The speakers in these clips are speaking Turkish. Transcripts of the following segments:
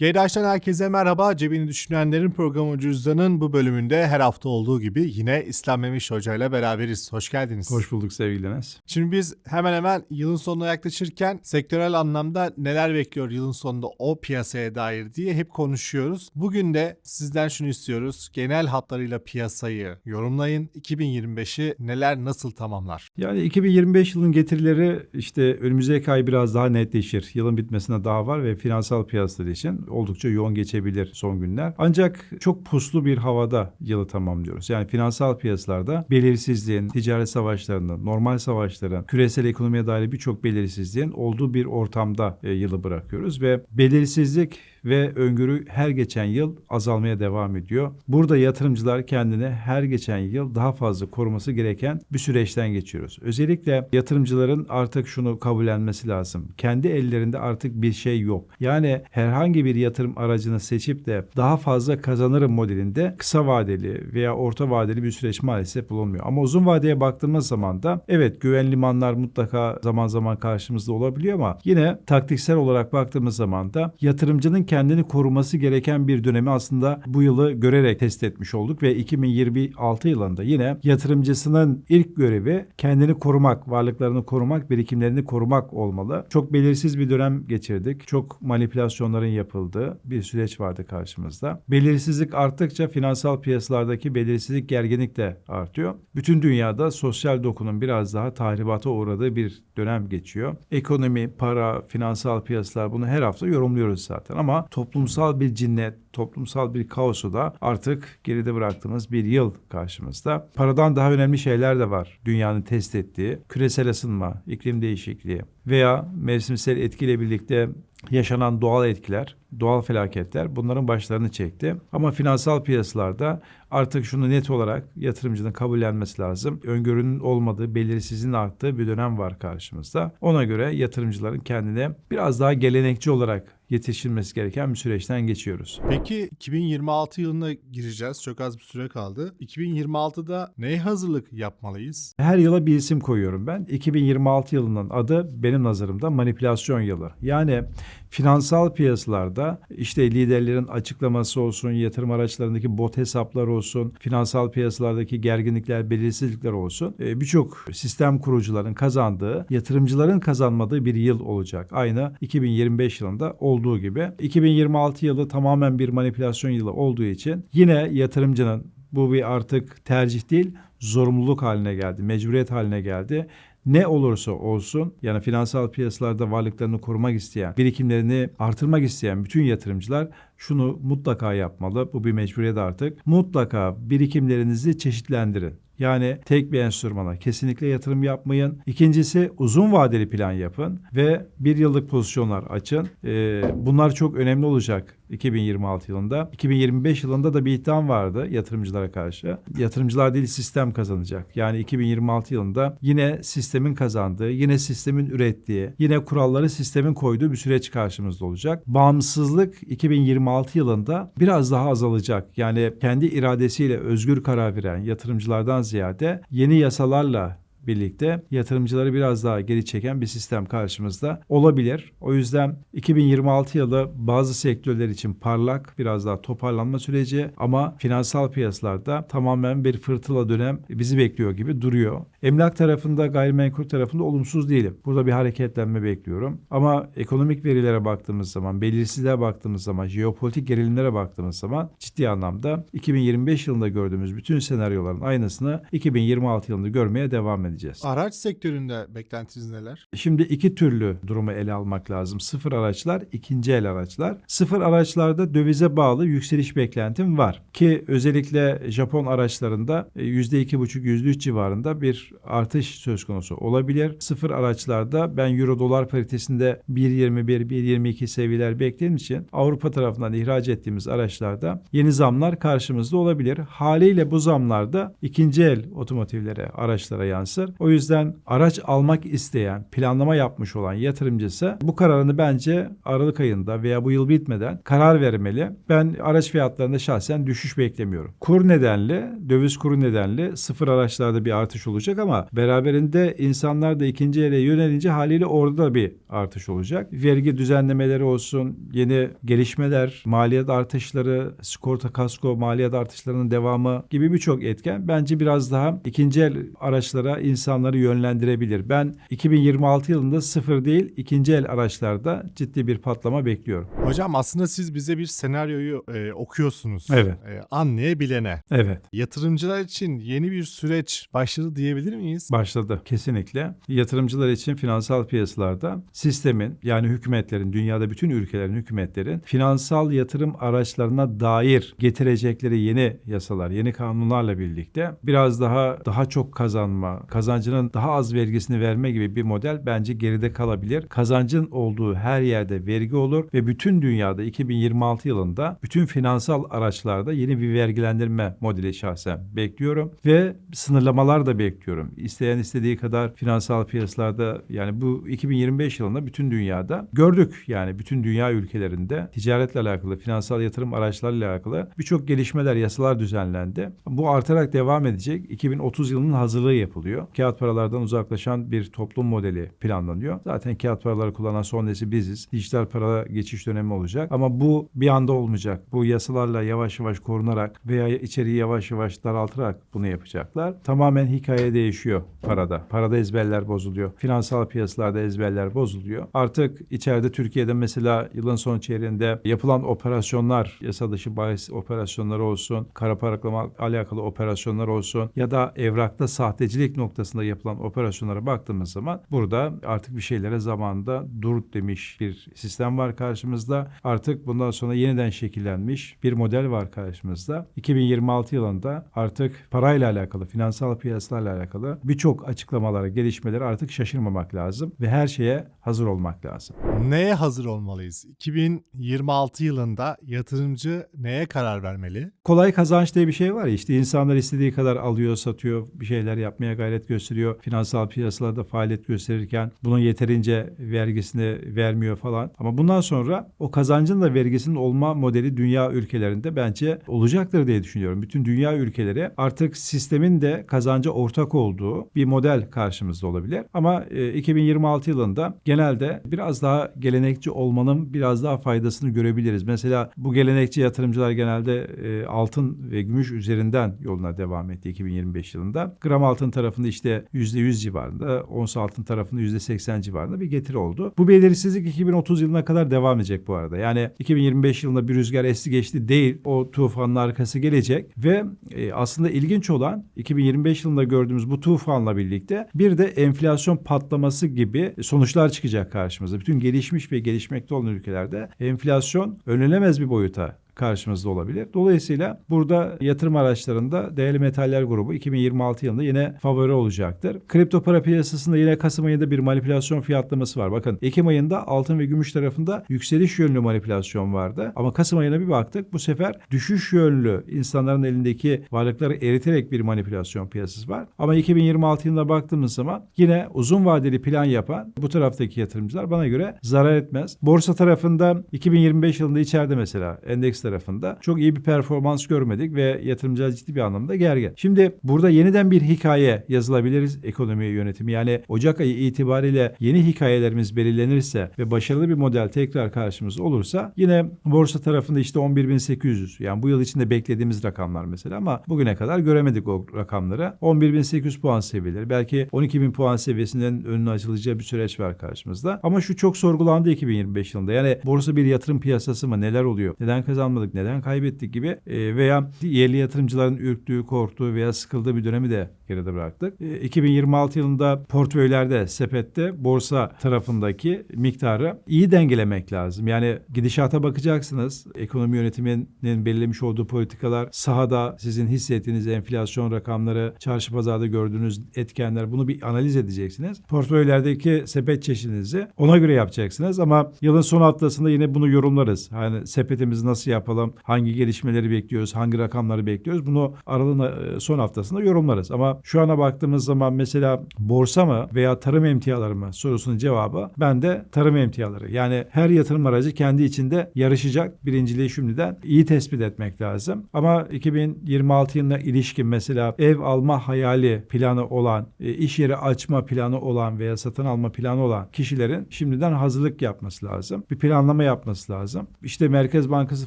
GDH'den herkese merhaba. Cebini düşünenlerin programı Cüzdan'ın bu bölümünde her hafta olduğu gibi yine İslam Memiş Hoca ile beraberiz. Hoş geldiniz. Hoş bulduk sevgili Enes. Şimdi biz hemen hemen yılın sonuna yaklaşırken sektörel anlamda neler bekliyor yılın sonunda o piyasaya dair diye hep konuşuyoruz. Bugün de sizden şunu istiyoruz. Genel hatlarıyla piyasayı yorumlayın. 2025'i neler nasıl tamamlar? Yani 2025 yılın getirileri işte önümüzdeki ay biraz daha netleşir. Yılın bitmesine daha var ve finansal piyasalar için oldukça yoğun geçebilir son günler. Ancak çok puslu bir havada yılı tamamlıyoruz. Yani finansal piyasalarda belirsizliğin, ticaret savaşlarının, normal savaşların, küresel ekonomiye dair birçok belirsizliğin olduğu bir ortamda e, yılı bırakıyoruz ve belirsizlik ve öngörü her geçen yıl azalmaya devam ediyor. Burada yatırımcılar kendini her geçen yıl daha fazla koruması gereken bir süreçten geçiyoruz. Özellikle yatırımcıların artık şunu kabullenmesi lazım. Kendi ellerinde artık bir şey yok. Yani herhangi bir yatırım aracını seçip de daha fazla kazanırım modelinde kısa vadeli veya orta vadeli bir süreç maalesef bulunmuyor. Ama uzun vadeye baktığımız zaman da evet güven limanlar mutlaka zaman zaman karşımızda olabiliyor ama yine taktiksel olarak baktığımız zaman da yatırımcının kendini koruması gereken bir dönemi aslında bu yılı görerek test etmiş olduk ve 2026 yılında yine yatırımcısının ilk görevi kendini korumak, varlıklarını korumak, birikimlerini korumak olmalı. Çok belirsiz bir dönem geçirdik. Çok manipülasyonların yapıldığı bir süreç vardı karşımızda. Belirsizlik arttıkça finansal piyasalardaki belirsizlik gerginlik de artıyor. Bütün dünyada sosyal dokunun biraz daha tahribata uğradığı bir dönem geçiyor. Ekonomi, para, finansal piyasalar bunu her hafta yorumluyoruz zaten ama toplumsal bir cinnet, toplumsal bir kaosu da artık geride bıraktığımız bir yıl karşımızda. Paradan daha önemli şeyler de var. Dünyanın test ettiği küresel ısınma, iklim değişikliği veya mevsimsel etkiyle birlikte yaşanan doğal etkiler, doğal felaketler bunların başlarını çekti. Ama finansal piyasalarda artık şunu net olarak yatırımcının kabullenmesi lazım. Öngörünün olmadığı, belirsizliğin arttığı bir dönem var karşımızda. Ona göre yatırımcıların kendine biraz daha gelenekçi olarak yetişilmesi gereken bir süreçten geçiyoruz. Peki 2026 yılına gireceğiz. Çok az bir süre kaldı. 2026'da neye hazırlık yapmalıyız? Her yıla bir isim koyuyorum ben. 2026 yılının adı benim nazarımda manipülasyon yılı. Yani finansal piyasalarda işte liderlerin açıklaması olsun, yatırım araçlarındaki bot hesaplar olsun, finansal piyasalardaki gerginlikler, belirsizlikler olsun e, birçok sistem kurucuların kazandığı, yatırımcıların kazanmadığı bir yıl olacak. Aynı 2025 yılında olduğu gibi. 2026 yılı tamamen bir manipülasyon yılı olduğu için yine yatırımcının bu bir artık tercih değil, zorunluluk haline geldi, mecburiyet haline geldi ne olursa olsun yani finansal piyasalarda varlıklarını korumak isteyen, birikimlerini artırmak isteyen bütün yatırımcılar şunu mutlaka yapmalı. Bu bir mecburiyet artık. Mutlaka birikimlerinizi çeşitlendirin. Yani tek bir enstrümana kesinlikle yatırım yapmayın. İkincisi uzun vadeli plan yapın ve bir yıllık pozisyonlar açın. Ee, bunlar çok önemli olacak 2026 yılında. 2025 yılında da bir iddiam vardı yatırımcılara karşı. Yatırımcılar değil sistem kazanacak. Yani 2026 yılında yine sistemin kazandığı, yine sistemin ürettiği, yine kuralları sistemin koyduğu bir süreç karşımızda olacak. Bağımsızlık 2026 yılında biraz daha azalacak. Yani kendi iradesiyle özgür karar veren yatırımcılardan ziyade yeni yasalarla birlikte yatırımcıları biraz daha geri çeken bir sistem karşımızda olabilir. O yüzden 2026 yılı bazı sektörler için parlak, biraz daha toparlanma süreci ama finansal piyasalarda tamamen bir fırtına dönem bizi bekliyor gibi duruyor. Emlak tarafında, gayrimenkul tarafında olumsuz değilim. Burada bir hareketlenme bekliyorum. Ama ekonomik verilere baktığımız zaman, belirsizliğe baktığımız zaman, jeopolitik gerilimlere baktığımız zaman ciddi anlamda 2025 yılında gördüğümüz bütün senaryoların aynısını 2026 yılında görmeye devam edeceğiz. Araç sektöründe beklentiniz neler? Şimdi iki türlü durumu ele almak lazım. Sıfır araçlar, ikinci el araçlar. Sıfır araçlarda dövize bağlı yükseliş beklentim var. Ki özellikle Japon araçlarında %2,5, %3 civarında bir artış söz konusu olabilir. Sıfır araçlarda ben euro dolar paritesinde 1.21, 1.22 seviyeler beklediğim için Avrupa tarafından ihraç ettiğimiz araçlarda yeni zamlar karşımızda olabilir. Haliyle bu zamlar da ikinci el otomotivlere, araçlara yansır. Olacaktır. O yüzden araç almak isteyen, planlama yapmış olan yatırımcısı bu kararını bence Aralık ayında veya bu yıl bitmeden karar vermeli. Ben araç fiyatlarında şahsen düşüş beklemiyorum. Kur nedenli, döviz kuru nedenli sıfır araçlarda bir artış olacak ama beraberinde insanlar da ikinci ele yönelince haliyle orada da bir artış olacak. Vergi düzenlemeleri olsun, yeni gelişmeler, maliyet artışları, sigorta kasko maliyet artışlarının devamı gibi birçok etken bence biraz daha ikinci el araçlara insanları yönlendirebilir. Ben 2026 yılında sıfır değil ikinci el araçlarda ciddi bir patlama bekliyorum. Hocam aslında siz bize bir senaryoyu e, okuyorsunuz. Evet. E, anlayabilene. Evet. Yatırımcılar için yeni bir süreç başladı diyebilir miyiz? Başladı kesinlikle. Yatırımcılar için finansal piyasalarda sistemin yani hükümetlerin, dünyada bütün ülkelerin hükümetlerin finansal yatırım araçlarına dair getirecekleri yeni yasalar, yeni kanunlarla birlikte biraz daha daha çok kazanma, kazancının daha az vergisini verme gibi bir model bence geride kalabilir. Kazancın olduğu her yerde vergi olur ve bütün dünyada 2026 yılında bütün finansal araçlarda yeni bir vergilendirme modeli şahsen bekliyorum ve sınırlamalar da bekliyorum. İsteyen istediği kadar finansal piyasalarda yani bu 2025 yılında bütün dünyada gördük yani bütün dünya ülkelerinde ticaretle alakalı, finansal yatırım araçlarıyla alakalı birçok gelişmeler, yasalar düzenlendi. Bu artarak devam edecek. 2030 yılının hazırlığı yapılıyor. Kağıt paralardan uzaklaşan bir toplum modeli planlanıyor. Zaten kağıt paraları kullanan son nesil biziz. Dijital para geçiş dönemi olacak. Ama bu bir anda olmayacak. Bu yasalarla yavaş yavaş korunarak veya içeriği yavaş yavaş daraltarak bunu yapacaklar. Tamamen hikaye değişiyor parada. Parada ezberler bozuluyor. Finansal piyasalarda ezberler bozuluyor. Artık içeride Türkiye'de mesela yılın son çeyreğinde yapılan operasyonlar, yasa dışı bahis operasyonları olsun, kara para aklama alakalı operasyonlar olsun ya da evrakta sahtecilik noktasında yapılan operasyonlara baktığımız zaman burada artık bir şeylere zamanında dur demiş bir sistem var karşımızda. Artık bundan sonra yeniden şekillenmiş bir model var karşımızda. 2026 yılında artık parayla alakalı, finansal piyasalarla alakalı birçok açıklamalara, gelişmeleri artık şaşırmamak lazım ve her şeye hazır olmak lazım. Neye hazır olmalıyız? 2026 yılında yatırımcı neye karar vermeli? Kolay kazanç diye bir şey var ya işte insanlar istediği kadar alıyor, satıyor, bir şeyler yapmaya gayret gösteriyor. Finansal piyasalarda faaliyet gösterirken bunun yeterince vergisini vermiyor falan. Ama bundan sonra o kazancın da vergisinin olma modeli dünya ülkelerinde bence olacaktır diye düşünüyorum. Bütün dünya ülkeleri artık sistemin de kazanca ortak olduğu bir model karşımızda olabilir. Ama e, 2026 yılında genelde biraz daha gelenekçi olmanın biraz daha faydasını görebiliriz. Mesela bu gelenekçi yatırımcılar genelde e, altın ve gümüş üzerinden yoluna devam etti 2025 yılında. Gram altın tarafında işte %100 civarında, ons altın tarafında %80 civarında bir getiri oldu. Bu belirsizlik 2030 yılına kadar devam edecek bu arada. Yani 2025 yılında bir rüzgar esti geçti değil. O tufanın arkası gelecek ve e, aslında ilginç olan 2025 yılında gördüğümüz bu tufanla birlikte bir de enflasyon patlaması gibi sonuçlar çıkacak karşımıza. Bütün gelişmiş ve gelişmekte olan ülkelerde enflasyon önlenemez bir boyuta karşımızda olabilir. Dolayısıyla burada yatırım araçlarında değerli metaller grubu 2026 yılında yine favori olacaktır. Kripto para piyasasında yine Kasım ayında bir manipülasyon fiyatlaması var. Bakın Ekim ayında altın ve gümüş tarafında yükseliş yönlü manipülasyon vardı. Ama Kasım ayına bir baktık bu sefer düşüş yönlü insanların elindeki varlıkları eriterek bir manipülasyon piyasası var. Ama 2026 yılına baktığımız zaman yine uzun vadeli plan yapan bu taraftaki yatırımcılar bana göre zarar etmez. Borsa tarafında 2025 yılında içeride mesela endeks tarafında çok iyi bir performans görmedik ve yatırımcılar ciddi bir anlamda gergin. Şimdi burada yeniden bir hikaye yazılabiliriz ekonomi yönetimi. Yani Ocak ayı itibariyle yeni hikayelerimiz belirlenirse ve başarılı bir model tekrar karşımıza olursa yine borsa tarafında işte 11.800 yani bu yıl içinde beklediğimiz rakamlar mesela ama bugüne kadar göremedik o rakamları. 11.800 puan seviyeleri belki 12.000 puan seviyesinden önüne açılacağı bir süreç var karşımızda. Ama şu çok sorgulandı 2025 yılında. Yani borsa bir yatırım piyasası mı? Neler oluyor? Neden kazanmadık? Neden kaybettik gibi veya yerli yatırımcıların ürktüğü, korktuğu veya sıkıldığı bir dönemi de geride bıraktık. E, 2026 yılında portföylerde, sepette borsa tarafındaki miktarı iyi dengelemek lazım. Yani gidişata bakacaksınız. Ekonomi yönetiminin belirlemiş olduğu politikalar, sahada sizin hissettiğiniz enflasyon rakamları, çarşı pazarda gördüğünüz etkenler bunu bir analiz edeceksiniz. Portföylerdeki sepet çeşidinizi ona göre yapacaksınız ama yılın son haftasında yine bunu yorumlarız. Hani sepetimizi nasıl yapalım, hangi gelişmeleri bekliyoruz, hangi rakamları bekliyoruz bunu aralığın e, son haftasında yorumlarız. Ama Şu ana baktığımız zaman mesela borsa mı veya tarım emtiaları mı sorusunun cevabı bende tarım emtiaları. Yani her yatırım aracı kendi içinde yarışacak. Birinciliği şimdiden iyi tespit etmek lazım. Ama 2026 yılına ilişkin mesela ev alma hayali planı olan, e, iş yeri açma planı olan veya satın alma planı olan kişilerin şimdiden hazırlık yapması lazım. Bir planlama yapması lazım. İşte Merkez Bankası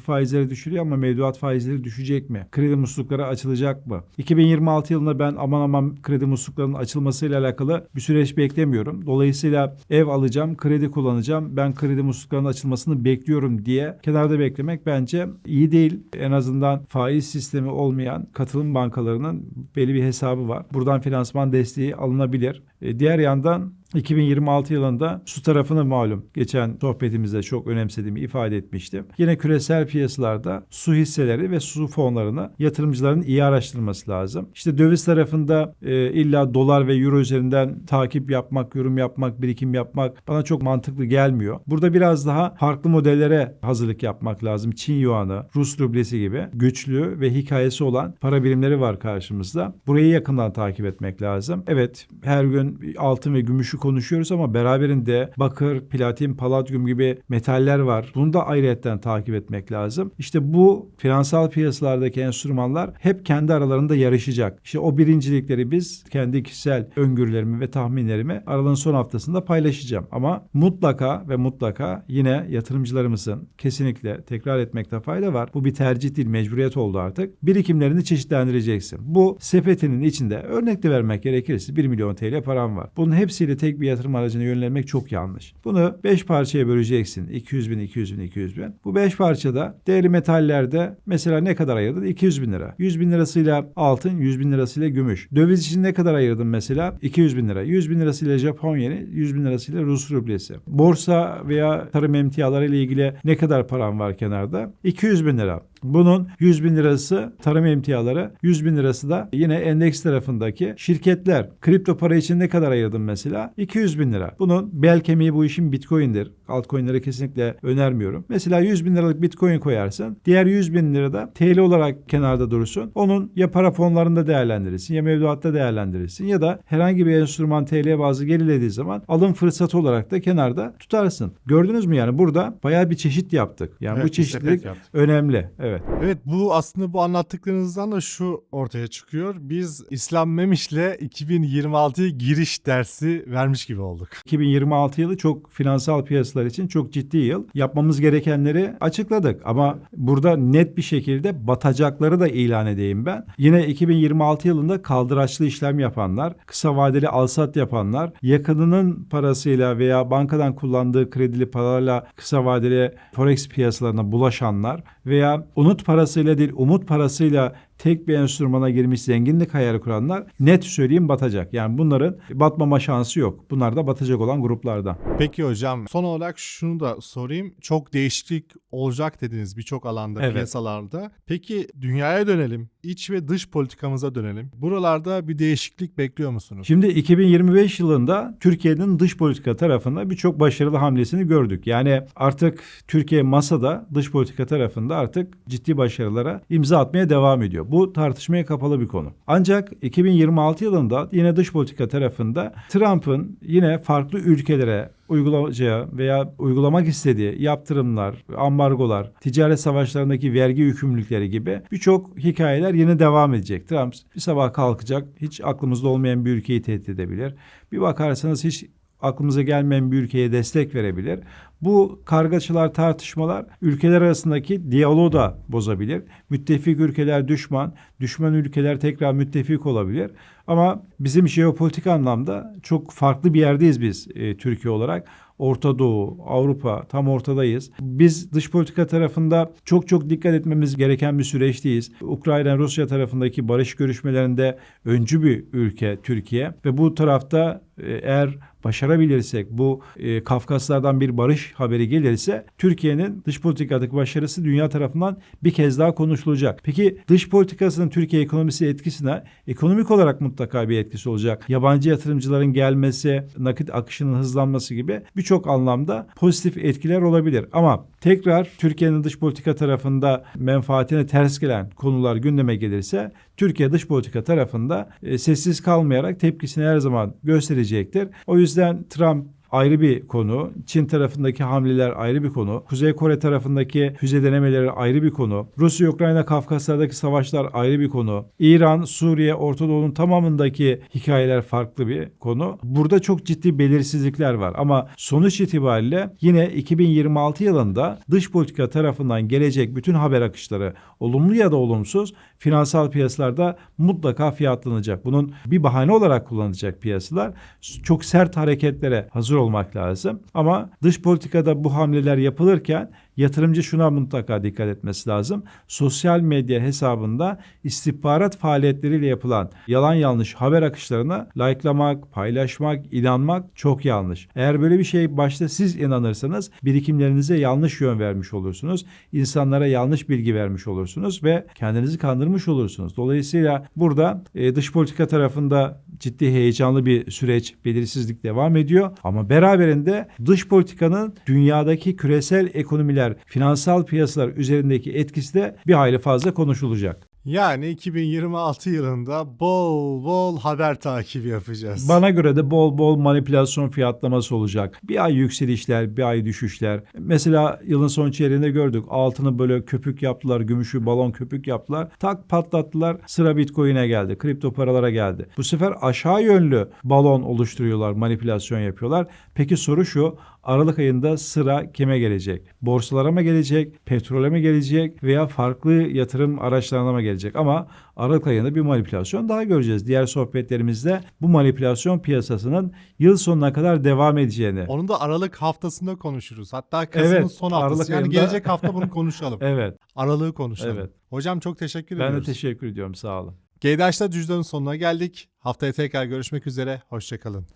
faizleri düşürüyor ama mevduat faizleri düşecek mi? Kredi muslukları açılacak mı? 2026 yılında ben aman aman kredi musluklarının açılmasıyla alakalı bir süreç beklemiyorum. Dolayısıyla ev alacağım, kredi kullanacağım. Ben kredi musluklarının açılmasını bekliyorum diye kenarda beklemek bence iyi değil. En azından faiz sistemi olmayan katılım bankalarının belli bir hesabı var. Buradan finansman desteği alınabilir. E, Diğer yandan 2026 yılında su tarafını malum geçen sohbetimizde çok önemsediğimi ifade etmiştim. Yine küresel piyasalarda su hisseleri ve su fonlarını yatırımcıların iyi araştırması lazım. İşte döviz tarafında e, illa dolar ve euro üzerinden takip yapmak, yorum yapmak, birikim yapmak bana çok mantıklı gelmiyor. Burada biraz daha farklı modellere hazırlık yapmak lazım. Çin yuanı, Rus rublesi gibi güçlü ve hikayesi olan para birimleri var karşımızda. Burayı yakından takip etmek lazım. Evet her gün altın ve gümüşü konuşuyoruz ama beraberinde bakır, platin, paladyum gibi metaller var. Bunu da ayrıyetten takip etmek lazım. İşte bu finansal piyasalardaki enstrümanlar hep kendi aralarında yarışacak. İşte o birincilikleri biz kendi kişisel öngörülerimi ve tahminlerimi aralığın son haftasında paylaşacağım. Ama mutlaka ve mutlaka yine yatırımcılarımızın kesinlikle tekrar etmekte fayda var. Bu bir tercih değil, mecburiyet oldu artık. Birikimlerini çeşitlendireceksin. Bu sepetinin içinde örnek vermek gerekirse 1 milyon TL param var. Bunun hepsiyle tek bir yatırım aracına yönlenmek çok yanlış. Bunu 5 parçaya böleceksin. 200 bin, 200 bin, 200 bin. Bu 5 parçada değerli metallerde mesela ne kadar ayırdın? 200 bin lira. 100 bin lirasıyla altın, 100 bin lirasıyla gümüş. Döviz için ne kadar ayırdın mesela? 200 bin lira. 100 bin lirasıyla Japon yeni, 100 bin lirasıyla Rus rublesi. Borsa veya tarım emtiaları ile ilgili ne kadar param var kenarda? 200 bin lira. Bunun 100 bin lirası tarım emtiaları, 100 bin lirası da yine endeks tarafındaki şirketler. Kripto para için ne kadar ayırdın mesela? 200 bin lira. Bunun bel kemiği bu işin bitcoin'dir. Altcoin'leri kesinlikle önermiyorum. Mesela 100 bin liralık bitcoin koyarsın. Diğer 100 bin lira da TL olarak kenarda durursun. Onun ya para fonlarında değerlendirirsin ya mevduatta değerlendirirsin ya da herhangi bir enstrüman TL bazı gerilediği zaman alım fırsatı olarak da kenarda tutarsın. Gördünüz mü yani burada bayağı bir çeşit yaptık. Yani Evet, bu çeşitlilik önemli. Evet. Evet bu aslında bu anlattıklarınızdan da şu ortaya çıkıyor. Biz İslam Memiş'le 2026'ya giriş dersi vermiş gibi olduk. 2026 yılı çok finansal piyasalar için çok ciddi yıl. Yapmamız gerekenleri açıkladık ama burada net bir şekilde batacakları da ilan edeyim ben. Yine 2026 yılında kaldıraçlı işlem yapanlar, kısa vadeli alsat yapanlar, yakınının parasıyla veya bankadan kullandığı kredili paralarla kısa vadeli forex piyasalarına bulaşanlar veya unut parasıyla değil umut parasıyla tek bir enstrümana girmiş zenginlik hayali kuranlar net söyleyeyim batacak. Yani bunların batmama şansı yok. Bunlar da batacak olan gruplardan. Peki hocam son olarak şunu da sorayım. Çok değişiklik olacak dediniz birçok alanda Evet. piyasalarda. Peki dünyaya dönelim. İç ve dış politikamıza dönelim. Buralarda bir değişiklik bekliyor musunuz? Şimdi 2025 yılında Türkiye'nin dış politika tarafında birçok başarılı hamlesini gördük. Yani artık Türkiye masada dış politika tarafında artık ciddi başarılara imza atmaya devam ediyor. Bu tartışmaya kapalı bir konu. Ancak 2026 yılında yine dış politika tarafında Trump'ın yine farklı ülkelere uygulayacağı veya uygulamak istediği yaptırımlar, ambargolar, ticaret savaşlarındaki vergi yükümlülükleri gibi birçok hikayeler yine devam edecek. Trump bir sabah kalkacak, hiç aklımızda olmayan bir ülkeyi tehdit edebilir. Bir bakarsanız hiç aklımıza gelmeyen bir ülkeye destek verebilir. Bu kargaşalar, tartışmalar ülkeler arasındaki diyaloğu da bozabilir. Müttefik ülkeler düşman, düşman ülkeler tekrar müttefik olabilir. Ama bizim jeopolitik anlamda çok farklı bir yerdeyiz biz e, Türkiye olarak. Orta Doğu, Avrupa tam ortadayız. Biz dış politika tarafında çok çok dikkat etmemiz gereken bir süreçteyiz. Ukrayna Rusya tarafındaki barış görüşmelerinde öncü bir ülke Türkiye ve bu tarafta e, eğer başarabilirsek bu e, Kafkaslardan bir barış haberi gelirse Türkiye'nin dış politikadaki başarısı dünya tarafından bir kez daha konuşulacak. Peki dış politikasının Türkiye ekonomisi etkisine ekonomik olarak mutlaka bir etkisi olacak. Yabancı yatırımcıların gelmesi, nakit akışının hızlanması gibi birçok anlamda pozitif etkiler olabilir. Ama tekrar Türkiye'nin dış politika tarafında menfaatine ters gelen konular gündeme gelirse Türkiye dış politika tarafında e, sessiz kalmayarak tepkisini her zaman gösterecektir. O yüzden Trump ayrı bir konu. Çin tarafındaki hamleler ayrı bir konu. Kuzey Kore tarafındaki füze denemeleri ayrı bir konu. Rusya, Ukrayna, Kafkaslardaki savaşlar ayrı bir konu. İran, Suriye, Orta Doğu'nun tamamındaki hikayeler farklı bir konu. Burada çok ciddi belirsizlikler var ama sonuç itibariyle yine 2026 yılında dış politika tarafından gelecek bütün haber akışları olumlu ya da olumsuz finansal piyasalarda mutlaka fiyatlanacak. Bunun bir bahane olarak kullanacak piyasalar. Çok sert hareketlere hazır olmak lazım. Ama dış politikada bu hamleler yapılırken yatırımcı şuna mutlaka dikkat etmesi lazım. Sosyal medya hesabında istihbarat faaliyetleriyle yapılan yalan yanlış haber akışlarına likelamak, paylaşmak, inanmak çok yanlış. Eğer böyle bir şey başta siz inanırsanız birikimlerinize yanlış yön vermiş olursunuz. İnsanlara yanlış bilgi vermiş olursunuz ve kendinizi kandırmış olursunuz. Dolayısıyla burada e, dış politika tarafında ciddi heyecanlı bir süreç, belirsizlik devam ediyor. Ama beraberinde dış politikanın dünyadaki küresel ekonomiler, finansal piyasalar üzerindeki etkisi de bir hayli fazla konuşulacak. Yani 2026 yılında bol bol haber takibi yapacağız. Bana göre de bol bol manipülasyon fiyatlaması olacak. Bir ay yükselişler, bir ay düşüşler. Mesela yılın son çeyreğinde gördük. Altını böyle köpük yaptılar, gümüşü balon köpük yaptılar. Tak patlattılar. Sıra Bitcoin'e geldi, kripto paralara geldi. Bu sefer aşağı yönlü balon oluşturuyorlar, manipülasyon yapıyorlar. Peki soru şu. Aralık ayında sıra kime gelecek? Borsalara mı gelecek? Petrole mi gelecek? Veya farklı yatırım araçlarına mı gelecek? Ama Aralık ayında bir manipülasyon daha göreceğiz. Diğer sohbetlerimizde bu manipülasyon piyasasının yıl sonuna kadar devam edeceğini. Onu da Aralık haftasında konuşuruz. Hatta Kasım'ın Evet, son haftası. Aralık yani ayında- gelecek hafta bunu konuşalım. Evet, Aralığı konuşalım. Evet. Hocam çok teşekkür ben de ediyoruz. teşekkür ediyorum. Sağ olun. GDH'da cüzdanın sonuna geldik. Haftaya tekrar görüşmek üzere. Hoşçakalın.